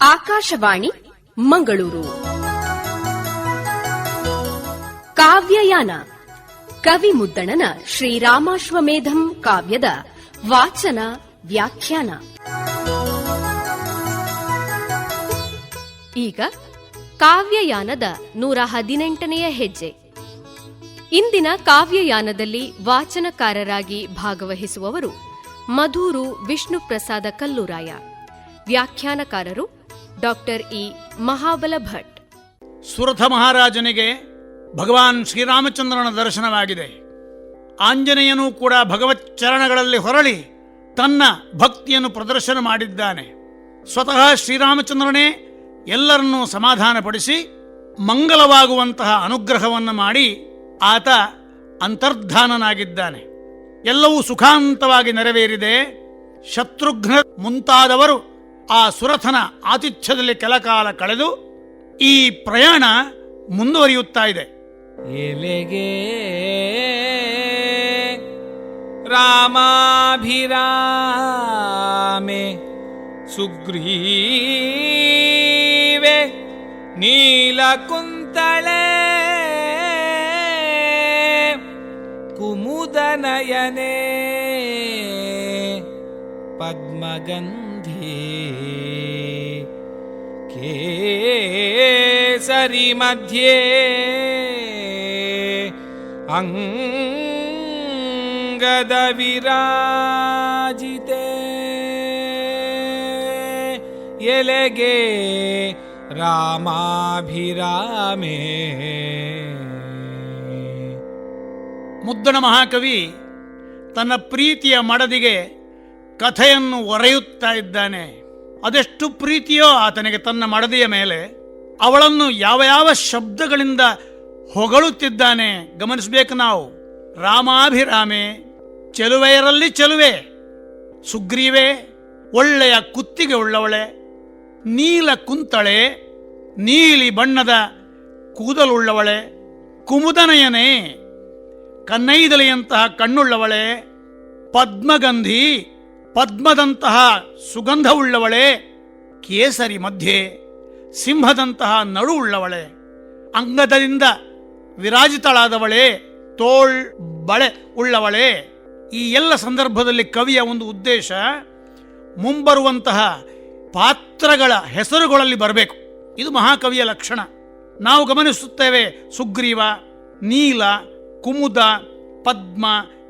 ಆಕಾಶವಾಣಿ, ಮಂಗಳೂರು. ಕಾವ್ಯಯಾನ ಕವಿ ಮುದ್ದಣನ ಶ್ರೀರಾಮಾಶ್ವಮೇಧಂ ಕಾವ್ಯದ ವಾಚನ, ವ್ಯಾಖ್ಯಾನ. ಈಗ ಕಾವ್ಯಯಾನದ ನೂರ ಹದಿನೆಂಟನೆಯ ಹೆಜ್ಜೆ. ಇಂದಿನ ಕಾವ್ಯಯಾನದಲ್ಲಿ ವಾಚನಕಾರರಾಗಿ ಭಾಗವಹಿಸುವವರು ಮಧೂರು ವಿಷ್ಣು ಪ್ರಸಾದ ಕಲ್ಲೂರಾಯ. ವ್ಯಾಖ್ಯಾನಕಾರರು ಡಾಕ್ಟರ್ ಇ ಮಹಾಬಲ ಭಟ್ ಸುರಥ ಮಹಾರಾಜನಿಗೆ ಭಗವಾನ್ ಶ್ರೀರಾಮಚಂದ್ರನ ದರ್ಶನವಾಗಿದೆ. ಆಂಜನೇಯನೂ ಕೂಡ ಭಗವತ್ ಚರಣಗಳಲ್ಲಿ ಹೊರಳಿ ತನ್ನ ಭಕ್ತಿಯನ್ನು ಪ್ರದರ್ಶನ ಮಾಡಿದ್ದಾನೆ. ಸ್ವತಃ ಶ್ರೀರಾಮಚಂದ್ರನೇ ಎಲ್ಲರನ್ನೂ ಸಮಾಧಾನಪಡಿಸಿ ಮಂಗಲವಾಗುವಂತಹ ಅನುಗ್ರಹವನ್ನು ಮಾಡಿ ಆತ ಅಂತರ್ಧಾನನಾಗಿದ್ದಾನೆ. ಎಲ್ಲವೂ ಸುಖಾಂತವಾಗಿ ನೆರವೇರಿದೆ. ಶತ್ರುಘ್ನ ಮುಂತಾದವರು ಆ ಸುರಥನ ಆತಿಥ್ಯದಲ್ಲಿ ಕೆಲಕಾಲ ಕಳೆದು ಈ ಪ್ರಯಾಣ ಮುಂದುವರಿಯುತ್ತಾ ಇದೆ. ಎಲೆಗೆ ರಾಮಾಭಿರಾಮೆ ಸುಗ್ರೀವೆ ನೀಲಕುಂತಳೆ ಕುಮುದನಯನೆ ಪದ್ಮಗಂಧಿ ಕೇಸರಿ ಮಧ್ಯೆ ಅಂಗದ ವಿರಾಜಿತೆ. ಎಲೆಗೆ ರಾಮಾಭಿರಾಮೇ. ಮುದ್ದಣ ಮಹಾಕವಿ ತನ್ನ ಪ್ರೀತಿಯ ಮಡದಿಗೆ ಕಥೆಯನ್ನು ಒರೆಯುತ್ತಾ ಇದ್ದಾನೆ. ಅದೆಷ್ಟು ಪ್ರೀತಿಯೋ ಆತನಿಗೆ ತನ್ನ ಮಡದಿಯ ಮೇಲೆ. ಅವಳನ್ನು ಯಾವ ಯಾವ ಶಬ್ದಗಳಿಂದ ಹೊಗಳುತ್ತಿದ್ದಾನೆ ಗಮನಿಸಬೇಕು ನಾವು. ರಾಮಾಭಿರಾಮೆ, ಚೆಲುವೆಯರಲ್ಲಿ ಚೆಲುವೆ, ಸುಗ್ರೀವೆ, ಒಳ್ಳೆಯ ಕುತ್ತಿಗೆ ಉಳ್ಳವಳೆ, ನೀಲ ಕುಂತಳೆ, ನೀಲಿ ಬಣ್ಣದ ಕೂದಲುಳ್ಳವಳೆ, ಕುಮುದನಯನೇ, ಕನ್ನೈದಲೆಯಂತಹ ಕಣ್ಣುಳ್ಳವಳೆ, ಪದ್ಮಗಂಧಿ ಪದ್ಮದಂತಹ ಸುಗಂಧವುಳ್ಳವಳೆ, ಕೇಸರಿ ಮಧ್ಯೆ ಸಿಂಹದಂತಹ ನಡು ಉಳ್ಳವಳೆ ಅಂಗದರಿಂದ ವಿರಾಜಿತಳಾದವಳೆ, ತೋಳ್ ಬಳೆ ಉಳ್ಳವಳೆ. ಈ ಎಲ್ಲ ಸಂದರ್ಭದಲ್ಲಿ ಕವಿಯ ಒಂದು ಉದ್ದೇಶ, ಮುಂಬರುವಂತಹ ಪಾತ್ರಗಳ ಹೆಸರುಗಳಲ್ಲಿ ಬರಬೇಕು. ಇದು ಮಹಾಕವಿಯ ಲಕ್ಷಣ. ನಾವು ಗಮನಿಸುತ್ತೇವೆ ಸುಗ್ರೀವ, ನೀಲ, ಕುಮುದ, ಪದ್ಮ,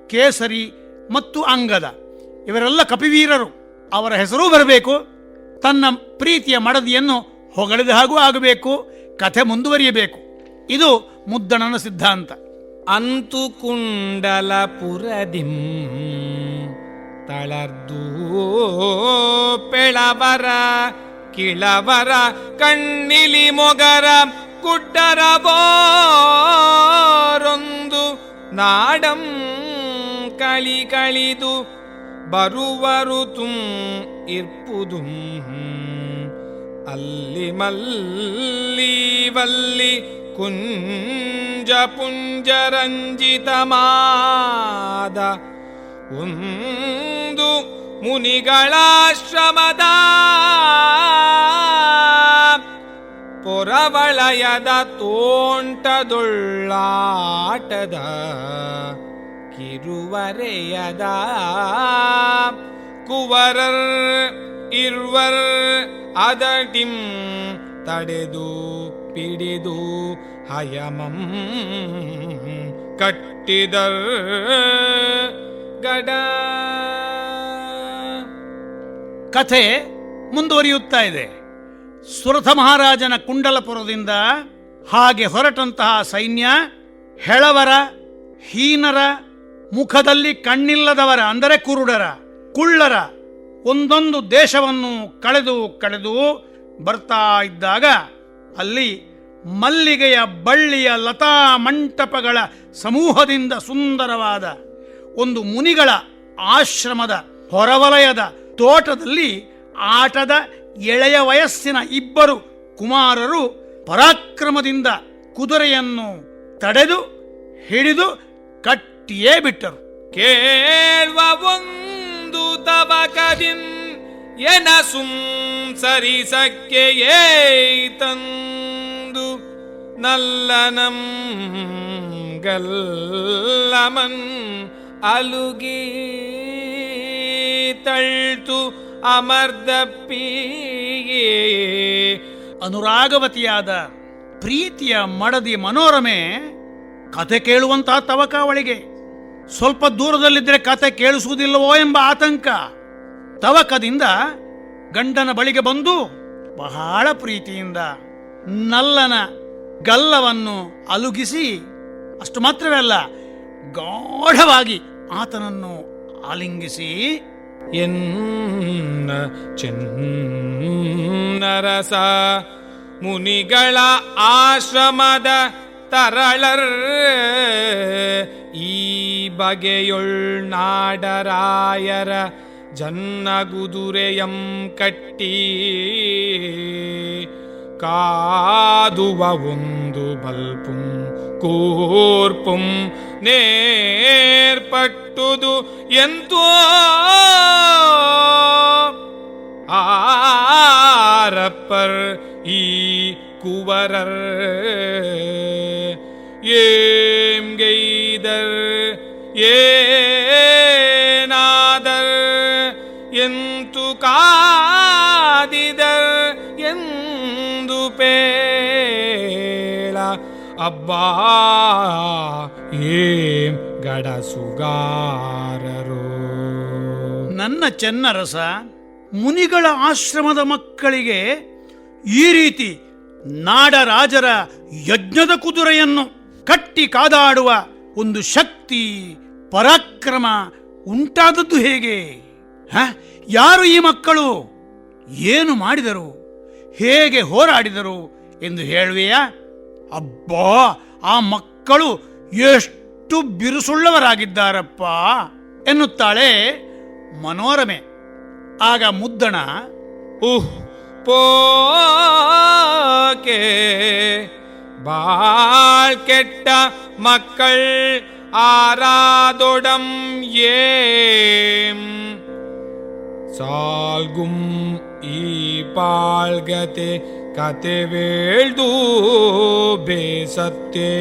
ಕೇಸರಿ ಮತ್ತು ಅಂಗದ. ಇವರೆಲ್ಲ ಕಪಿವೀರರು. ಅವರ ಹೆಸರೂ ಬರಬೇಕು. ತನ್ನ ಪ್ರೀತಿಯ ಮಡದಿಯನ್ನು ಹೊಗಳಿದ ಹಾಗೂ ಆಗಬೇಕು. ಕಥೆ ಮುಂದುವರಿಯಬೇಕು. ಇದು ಮುದ್ದಣನ ಸಿದ್ಧಾಂತ. ಅಂತು ಕುಂಡಲಪುರದಿಂ ತಳರ್ದೂ ಪೆಳವರ, ಕಿಳವರ, ಕಣ್ಣಿಲಿ ಮೊಗರ, ಕುಡ್ಡರ ಬೋರೊಂದು ನಾಡಂ ಕಳಿ ಕಳಿದು ಬರುವರು ತುಂ ಇರ್ಪುದುಂ ಅಲ್ಲಿ ಮಲ್ಲಿವಲ್ಲಿ ಕುಂಜ ಪುಂಜರಂಜಿತಮಾದ ಒಂದು ಮುನಿಗಳಾಶ್ರಮದ ಪೊರವಳಯದ ತೋಂಟದೊಳ್ಳಾಟದ ಕಿರುವರೆಯದ ಕುವರರ್ ಇರ್ವರ್ ಅದಟಿಂ ತಡೆದು ಪಿಡಿದು ಹಯಮಂ ಕಟ್ಟಿದರ್ ಗಡ. ಕಥೆ ಮುಂದುವರಿಯುತ್ತಾ ಇದೆ. ಸುರಥ ಮಹಾರಾಜನ ಕುಂಡಲಪುರದಿಂದ ಹಾಗೆ ಹೊರಟಂತಹ ಸೈನ್ಯ ಹೆಳವರ, ಹೀನರ ಮುಖದಲ್ಲಿ ಕಣ್ಣಿಲ್ಲದವರ, ಅಂದರೆ ಕುರುಡರ, ಕುಳ್ಳರ, ಒಂದೊಂದು ದೇಶವನ್ನು ಕಳೆದು ಕಳೆದು ಬರ್ತಾ ಇದ್ದಾಗ ಅಲ್ಲಿ ಮಲ್ಲಿಗೆಯ ಬಳ್ಳಿಯ ಲತಾ ಮಂಟಪಗಳ ಸಮೂಹದಿಂದ ಸುಂದರವಾದ ಒಂದು ಮುನಿಗಳ ಆಶ್ರಮದ ಹೊರವಲಯದ ತೋಟದಲ್ಲಿ ಆಟದ ಎಳೆಯ ವಯಸ್ಸಿನ ಇಬ್ಬರು ಕುಮಾರರು ಪರಾಕ್ರಮದಿಂದ ಕುದುರೆಯನ್ನು ತಡೆದು, ಹಿಡಿದು ಕಟ್ಟಿಯೇ ಬಿಟ್ಟರು. ಕೇಳುವ ಒಂದು ತವಕದಿನ್ ಎನ ಸುಂ ಸರಿಸಕ್ಕೆ ಏತಂದು ನಲ್ಲನಂ ಗಲ್ಲಮನ್ ಅಲುಗಿ ತಳ್ತು ಅಮರ್ದಪ್ಪಿಯೇ ಅನುರಾಗವತಿಯಾದ ಪ್ರೀತಿಯ ಮಡದಿ ಮನೋರಮೆ ಕತೆ ಕೇಳುವಂತಹ ತವಕ ಅವಳಿಗೆ. ಸ್ವಲ್ಪ ದೂರದಲ್ಲಿದ್ದರೆ ಕತೆ ಕೇಳಿಸುವುದಿಲ್ಲವೋ ಎಂಬ ಆತಂಕ. ತವಕದಿಂದ ಗಂಡನ ಬಳಿಗೆ ಬಂದು ಬಹಳ ಪ್ರೀತಿಯಿಂದ ನಲ್ಲನ ಗಲ್ಲವನ್ನು ಅಲುಗಿಸಿ, ಅಷ್ಟು ಮಾತ್ರವೇ ಗಾಢವಾಗಿ ಆತನನ್ನು ಆಲಿಂಗಿಸಿ, ಎನ್ನ ಚೆನ್ನರಸ ಮುನಿಗಳ ಆಶ್ರಮದ ತರಳರ್ ಈ ಬಗೆಯೊಳ್ ನಾಡರಾಯರ ಜನ್ನಗುದುರೆಯಂ ಕಟ್ಟಿ ಕಾದುವ ಒಂದು ಬಲ್ಪುಂ ಕೂರ್ಪುಂ ನೇರ್ಪಟ್ಟುದು ಎಂತೋ ಆರಪ್ಪರ್ ಈ ಕುವರರ್ ಏಂ ಗೈದರ್ ಏನಾದರ್ ಎಂತು ಕಾದಿದರ್ ಎಂದು ಪೇಳ. ಅಬ್ಬಾ ಏಂ ಗಡಸುಗಾರರು. ನನ್ನ ಚೆನ್ನರಸ, ಮುನಿಗಳ ಆಶ್ರಮದ ಮಕ್ಕಳಿಗೆ ಈ ರೀತಿ ನಾಡರಾಜರ ಯಜ್ಞದ ಕುದುರೆಯನ್ನು ಕಟ್ಟಿ ಕಾದಾಡುವ ಒಂದು ಶಕ್ತಿ ಪರಾಕ್ರಮ ಉಂಟಾದದ್ದು ಹೇಗೆ? ಹ? ಯಾರು ಈ ಮಕ್ಕಳು? ಏನು ಮಾಡಿದರು? ಹೇಗೆ ಹೋರಾಡಿದರು ಎಂದು ಹೇಳುವೆಯಾ? ಅಬ್ಬಾ, ಆ ಮಕ್ಕಳು ಎಷ್ಟು ಬಿರುಸುಳ್ಳವರಾಗಿದ್ದಾರಪ್ಪ ಎನ್ನುತ್ತಾಳೆ ಮನೋರಮೆ. ಆಗ ಮುದ್ದಣ, ಉಹ್, ಪೋಕೆ, ಬಾಳ್ ಕೆಟ್ಟ மக்கள் ஆராதொடம் ஏம். சால்கும் ஈபாழ்கதே கதவேழ்தூபே சத்தே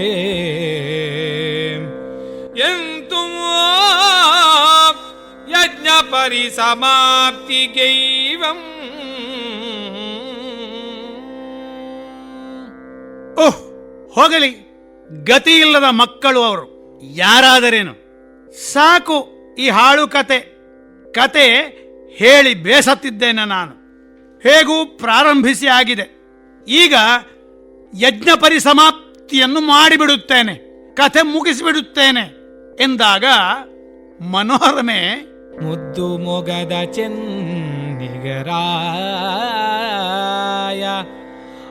எந்தும் யஜ்ஞ பரிசமாப்திகைவம் ಓಹ್ ಹೋಗಲಿ ಗತಿ ಇಲ್ಲದ ಮಕ್ಕಳು ಅವರು. ಯಾರಾದರೇನು? ಸಾಕು ಈ ಹಾಳು ಕತೆ. ಕತೆ ಹೇಳಿ ಬೇಸತ್ತಿದ್ದೇನೆ ನಾನು. ಹೇಗೂ ಪ್ರಾರಂಭಿಸಿ ಆಗಿದೆ. ಈಗ ಯಜ್ಞ ಪರಿಸಮಾಪ್ತಿಯನ್ನು ಮಾಡಿಬಿಡುತ್ತೇನೆ. ಕಥೆ ಮುಗಿಸಿಬಿಡುತ್ತೇನೆ ಎಂದಾಗ ಮನೋರಮೆ ಮುದ್ದು ಮೊಗದ ಚೆನ್ನಿಗರಾಯ.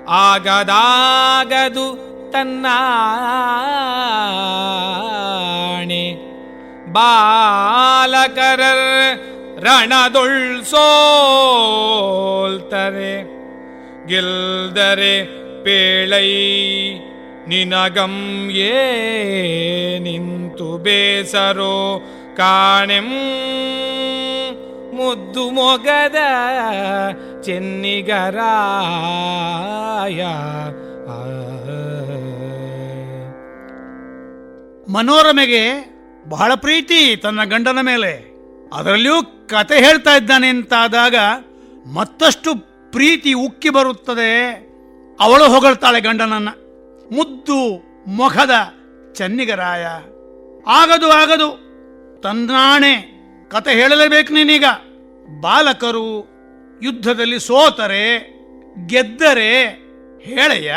ಆಗದಾಗದು ತನ್ನಾಣೆ ಬಾಲಕರರ್ ರಣದೊಳ್ ಸೋಲ್ತರೆ ಗೆಲ್ದರೆ ಪೇಳೈ ನಿನಗಂ ಏ ನಿಂತು ಬೇಸರೋ ಕಾಣೆಂ ಮುದ್ದು ಮೊಗದ ಚೆನ್ನಿಗರಾಯ ಆ. ಮನೋರಮೆಗೆ ಬಹಳ ಪ್ರೀತಿ ತನ್ನ ಗಂಡನ ಮೇಲೆ. ಅದರಲ್ಲಿಯೂ ಕತೆ ಹೇಳ್ತಾ ಇದ್ದಾನೆ ಅಂತಾದಾಗ ಮತ್ತಷ್ಟು ಪ್ರೀತಿ ಉಕ್ಕಿ ಬರುತ್ತದೆ. ಅವಳು ಹೊಗಳ್ತಾಳೆ ಗಂಡನನ್ನ. ಮುದ್ದು ಮೊಖದ ಚನ್ನಿಗರಾಯ. ಆಗದು ಆಗದು. ತನ್ನಾಣೆ ಕತೆ ಹೇಳಲೇಬೇಕು ನೀನೀಗ. ಬಾಲಕರು ಯುದ್ಧದಲ್ಲಿ ಸೋತರೆ, ಗೆದ್ದರೆ ಹೇಳಯ್ಯ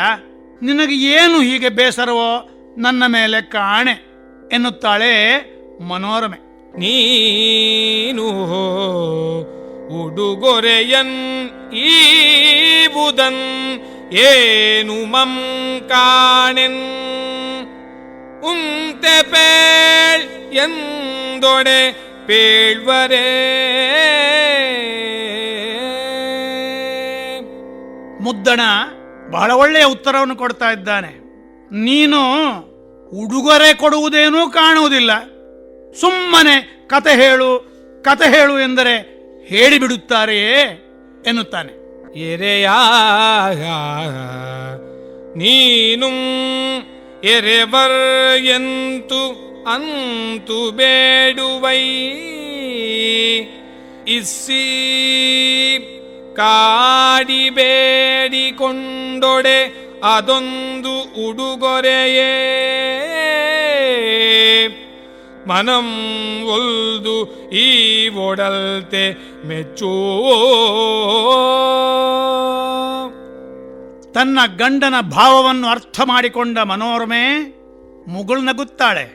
ನಿನಗೆ ಏನು ಹೀಗೆ ಬೇಸರವೋ? ನನ್ನ ಮೇಲೆ ಕಾಣೆ ಎನ್ನುತ್ತಾಳೆ ಮನೋರಮೆ. ನೀನು ಉಡುಗೊರೆಯನ್ ಈಬುದನ್ ಏನು ಮಂ ಕಾಣೆನ್? ಉಂತೆ ಪೇಳ್ ಎಂದೊಡೆ ಪೇಳ್ವರೇ? ಮುದ್ದಣ ಬಹಳ ಒಳ್ಳೆಯ ಉತ್ತರವನ್ನು ಕೊಡ್ತಾ ಇದ್ದಾನೆ. ನೀನು ಉಡುಗೊರೆ ಕೊಡುವುದೇನೂ ಕಾಣುವುದಿಲ್ಲ. ಸುಮ್ಮನೆ ಕತೆ ಹೇಳು ಕತೆ ಹೇಳು ಎಂದರೆ ಹೇಳಿಬಿಡುತ್ತಾರೆಯೇ ಎನ್ನುತ್ತಾನೆ. ಎರೆಯ ನೀನು ಎರೆವರ್ ಎಂತು ಅಂತು ಬೇಡುವೈ. ಇಸ್ಸಿ ಕಾಡಿ ಬೇಡಿಕೊಂಡೊಡೆ ಅದೊಂದು ಉಡುಗೊರೆಯೇ. ಮನಂ ಒಲ್ದು ಈ ಒಡಲ್ತೆ ಮೆಚ್ಚೋ. ತನ್ನ ಗಂಡನ ಭಾವವನ್ನು ಅರ್ಥ ಮಾಡಿಕೊಂಡ ಮನೋರಮೆ ಮುಗುಳ್ನಗುತ್ತಾಳೆ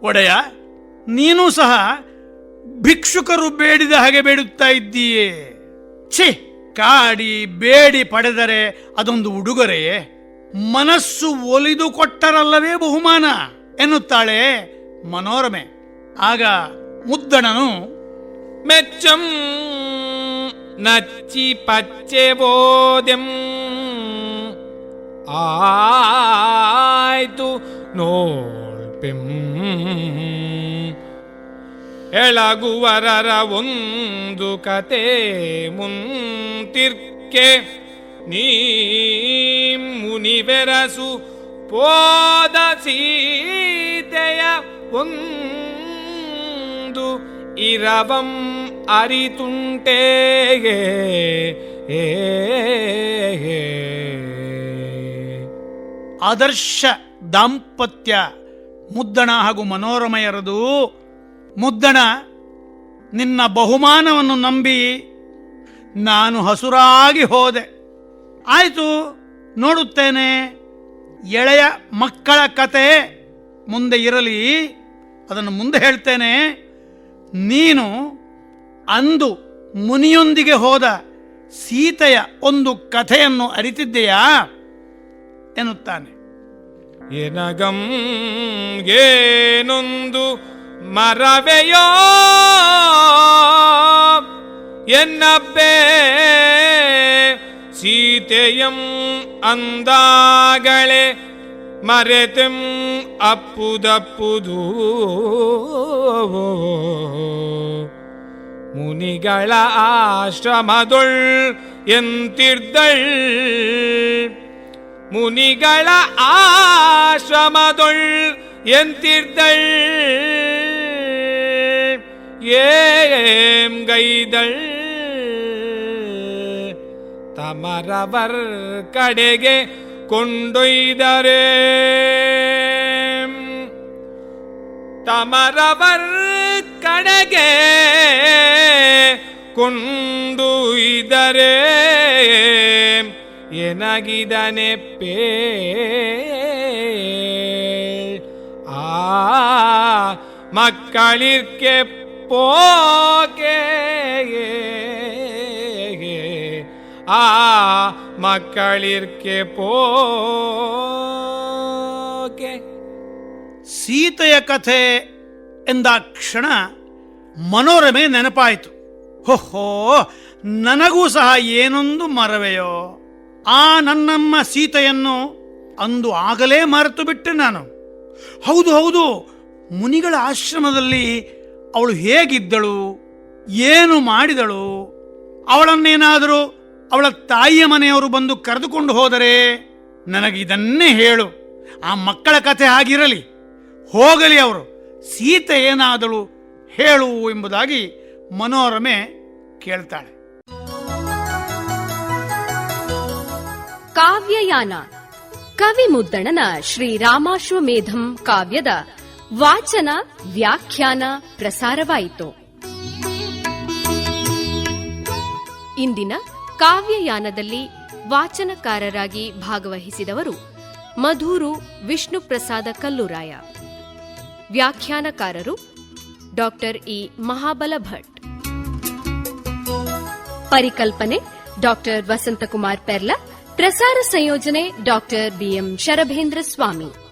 ಒಡೆಯ, ನೀನು ಸಹ ಭಿಕ್ಷುಕರು ಬೇಡಿದ ಹಾಗೆ ಬೇಡುತ್ತಾ ಇದ್ದೀಯೇ. ಛಿ, ಕಾಡಿ ಬೇಡಿ ಪಡೆದರೆ ಅದೊಂದು ಉಡುಗೊರೆಯೇ. ಮನಸ್ಸು ಒಲಿದು ಕೊಟ್ಟರಲ್ಲವೇ ಬಹುಮಾನ ಎನ್ನುತ್ತಾಳೆ ಮನೋರಮೆ. ಆಗ ಮುದ್ದಣನು, ಮೆಚ್ಚಂ ನಚ್ಚಿ ಪಚ್ಚೆ ಬೋದೆಂ. ಆಯ್ತು ನೋಳ್ಪೆಂ. ಎಳಗುವರರ ಒಂದು ಕತೆ ಮುಂತಿರ್ಕೆ. ನೀ ಮುನಿವೆರಸು ಪೋದ ಸೀತೆಯ ಒಂದು ಇರವಂ ಅರಿತುಂಟೇ ಆದರ್ಶ ದಾಂಪತ್ಯ ಮುದ್ದಣ ಹಾಗೂ ಮನೋರಮೆಯರದು ಮುದ್ದಣ ನಿನ್ನ ಬಹುಮಾನವನ್ನು ನಂಬಿ ನಾನು ಹಸುರಾಗಿ ಹೋದೆ. ಆಯಿತು, ನೋಡುತ್ತೇನೆ. ಎಳೆಯ ಮಕ್ಕಳ ಕತೆ ಮುಂದೆ ಇರಲಿ, ಅದನ್ನು ಮುಂದೆ ಹೇಳ್ತೇನೆ. ನೀನು ಅಂದು ಮುನಿಯೊಂದಿಗೆ ಹೋದ ಸೀತೆಯ ಒಂದು ಕಥೆಯನ್ನು ಅರಿತಿದ್ದೆಯಾ? ಎನ್ನುತ್ತಾನೆ. ಏನಗಂ ಏನೊಂದು ಮರವೆಯೋ? ಎನ್ನಬ್ಬೆ ಸೀತೆಯಂ ಅಂದಾಗಳೆ ಮರೆತೆಂ ಅಪ್ಪುದಪ್ಪುದು ಮುನಿಗಳ ಆಶ್ರಮದೊಳ್ ಎಂತಿರ್ದಳ್ ಮುನಿಗಳ ಆಶ್ರಮದೊಳ್ ಎಂತಿರ್ದಳ್ ಏಂ ಗೈದಳ್ அமரவர் கடைகே கொண்டொய்தரே. தமரவர் கடகே கொண்டுய்தரே. எனகிதனே பே ஆ மக்களிற்கே போகே ಆ ಮಕ್ಕಳಿರ್ಕೆ ಪೋಕೆ. ಸೀತೆಯ ಕಥೆ ಎಂದಾಕ್ಷಣ ಮನೋರಮೆ ನೆನಪಾಯಿತು. ಹೊಹೋ, ನನಗೂ ಸಹ ಏನೊಂದು ಮರವೆಯೋ. ಆ ನನ್ನಮ್ಮ ಸೀತೆಯನ್ನು ಅಂದು ಆಗಲೇ ಮರೆತು ಬಿಟ್ಟೆ ನಾನು. ಹೌದು ಹೌದು, ಮುನಿಗಳ ಆಶ್ರಮದಲ್ಲಿ ಅವಳು ಹೇಗಿದ್ದಳು, ಏನು ಮಾಡಿದಳು, ಅವಳನ್ನೇನಾದರೂ ಅವಳ ತಾಯಿಯ ಮನೆಯವರು ಬಂದು ಕರೆದುಕೊಂಡು ಹೋದರೆ ನನಗಿದನ್ನೇ ಹೇಳು. ಆ ಮಕ್ಕಳ ಕಥೆ ಆಗಿರಲಿ ಹೋಗಲಿ ಅವರು. ಸೀತೆ ಏನಾದಳು ಹೇಳು ಎಂಬುದಾಗಿ ಮನೋರಮೆ ಕೇಳ್ತಾಳೆ. ಕಾವ್ಯಯಾನ. ಕವಿ ಮುದ್ದಣನ ಶ್ರೀರಾಮಾಶ್ವಮೇಧಂ ಕಾವ್ಯದ ವಾಚನ ವ್ಯಾಖ್ಯಾನ ಪ್ರಸಾರವಾಯಿತು. ಇಂದಿನ ಕಾವ್ಯಯಾನದಲ್ಲಿ ವಾಚನಕಾರರಾಗಿ ಭಾಗವಹಿಸಿದವರು ಮಧೂರು ವಿಷ್ಣುಪ್ರಸಾದ ಕಲ್ಲುರಾಯ. ವ್ಯಾಖ್ಯಾನಕಾರರು ಡಾಕ್ಟರ್ ಇ ಮಹಾಬಲ ಭಟ್ ಪರಿಕಲ್ಪನೆ ಡಾಕ್ಟರ್ ವಸಂತಕುಮಾರ್ ಪೆರ್ಲ. ಪ್ರಸಾರ ಸಂಯೋಜನೆ ಡಾಕ್ಟರ್ ಬಿಎಂ ಶರಭೇಂದ್ರ ಸ್ವಾಮಿ.